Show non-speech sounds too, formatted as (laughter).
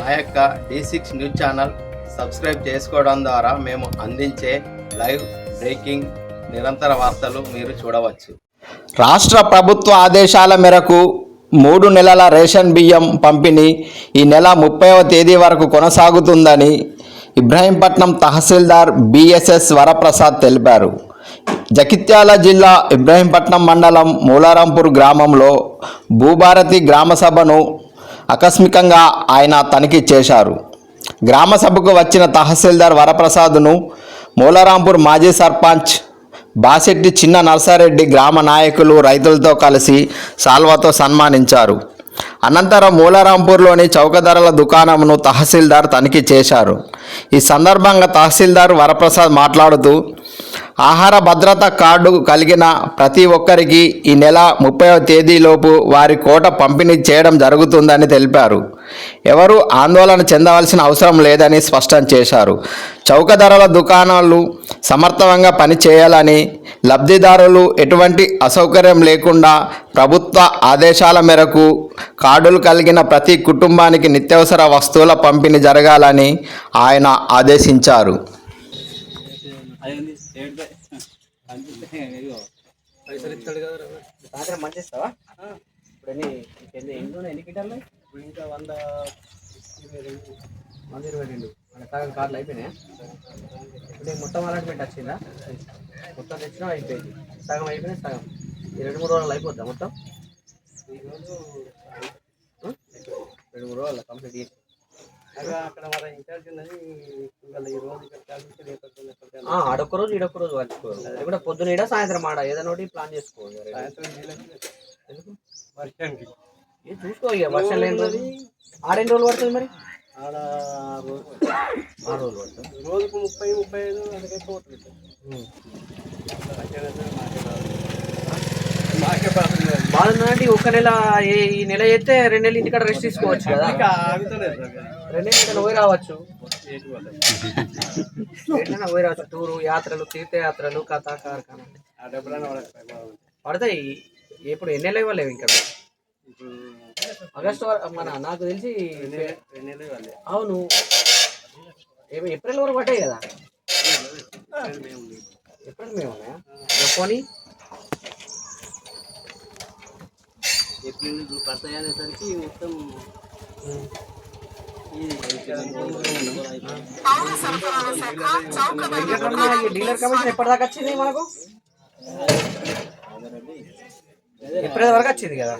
మా యొక్క D six news channel subscribe చేసుకోవడం ద్వారా మేము అందించే లైవ్ బ్రేకింగ్ నిరంతర వార్తలు మీరు చూడవచ్చు. రాష్ట్ర ప్రభుత్వ ఆదేశాల మేరకు మూడు నెలల రేషన్ బియ్యం పంపిణీ ఈ నెల ముప్పైవ తేదీ వరకు కొనసాగుతుందని ఇబ్రహీంపట్నం తహసీల్దార్ బిఎస్ఎస్ వరప్రసాద్ తెలిపారు. జగిత్యాల జిల్లా ఇబ్రహీంపట్నం మండలం మూలారాంపూర్ గ్రామంలో భూభారతి గ్రామ సభను ఆకస్మికంగా ఆయన తనిఖీ చేశారు. గ్రామ సభకు వచ్చిన తహసీల్దార్ వరప్రసాద్ను మూలారాంపూర్ మాజీ సర్పంచ్ బాసెట్టి చిన్న నర్సారెడ్డి గ్రామ నాయకులు రైతులతో కలిసి సాల్వాతో సన్మానించారు. అనంతరం మూలారాంపూర్లోని చౌకధరల దుకాణంను తహసీల్దార్ తనిఖీ చేశారు. ఈ సందర్భంగా తహసీల్దార్ వరప్రసాద్ మాట్లాడుతూ ఆహార భద్రత కార్డు కలిగిన ప్రతి ఒక్కరికి ఈ నెల ముప్పైవ తేదీలోపు వారి కోట పంపిణీ చేయడం జరుగుతుందని తెలిపారు. ఎవరు ఆందోళన చెందవలసిన అవసరం లేదని స్పష్టం చేశారు. చౌక ధరల దుకాణాలు సమర్థవంగా పనిచేయాలని లబ్ధిదారులు ఎటువంటి అసౌకర్యం లేకుండా ప్రభుత్వ ఆదేశాల మేరకు కార్డులు కలిగిన ప్రతి కుటుంబానికి నిత్యావసర వస్తువుల పంపిణీ జరగాలని ఆయన ఆదేశించారు. పైసలు ఇస్తాడు కదా సాయంత్రం మంచి ఇస్తావా? ఇప్పుడు ఎన్ని ఎన్ని ఎన్ని? ఎన్ని కింటాలు? ఇప్పుడు ఇంకా వంద ఇరవై రెండు. వంద ఇరవై రెండు. మన కార్లు అయిపోయినాయా? ఇప్పుడు మొత్తం అలాట్మెంట్ వచ్చిందా? మొత్తం తెచ్చినా అయిపోయింది. సగం అయిపోయింది సగం. ఈ రెండు మూడు రోజులు అయిపోద్దా మొత్తం? ఉం? రెండు మూడు రోజులు కంప్లీట్ చేసి ఆడొక్క రోజు ఈడొక్క రోజు అది కూడా పొద్దున ఈడ సాయంత్రం ఆడ ఏదైనా ఒకటి ప్లాన్ చేసుకోవాలి చూసుకో ఇక వర్షం లేని రోజు. ఆడెన్ని రోజులు పడుతుంది మరి? ఆడ ఆరు రోజులు పడుతుంది? రోజుకు ముప్పై ముప్పై ఐదు పోతుంది ఈ ఒక్క నెల ఈ నెల అయితే రెండు నెలలు ఇంటికాడ రెస్ట్ తీసుకోవచ్చు కదా. ఇంకా ఆగుతలేదు సార్ అది. రెండు నెలలు పోయి రావచ్చు. (laughs) పోయి రావచ్చు. టూరు యాత్రలు తీర్థయాత్రలు కథ కార్ఖానా పడతాయి. ఎప్పుడు ఎన్ని నెలలు ఇవ్వలేవు ఇంకా. ఇప్పుడు ఆగస్టు వరకు మన నాకు తెలిసి రెండు నెలలు- రెండు నెలలు ఇవ్వాలి అవును. ఏమి ఏప్రిల్ వరకు పడ్డాయి కదా? ఏప్రిల్ మే ఉన్నాయా? పోనీ. ఏప్రిల్ పడతాయి అనేసరికి మొత్తం డీలర్ కమిషన్ ఎప్పటిదాకా వచ్చింది మనకు? ఏప్రిల్ వరకు వచ్చింది కదా?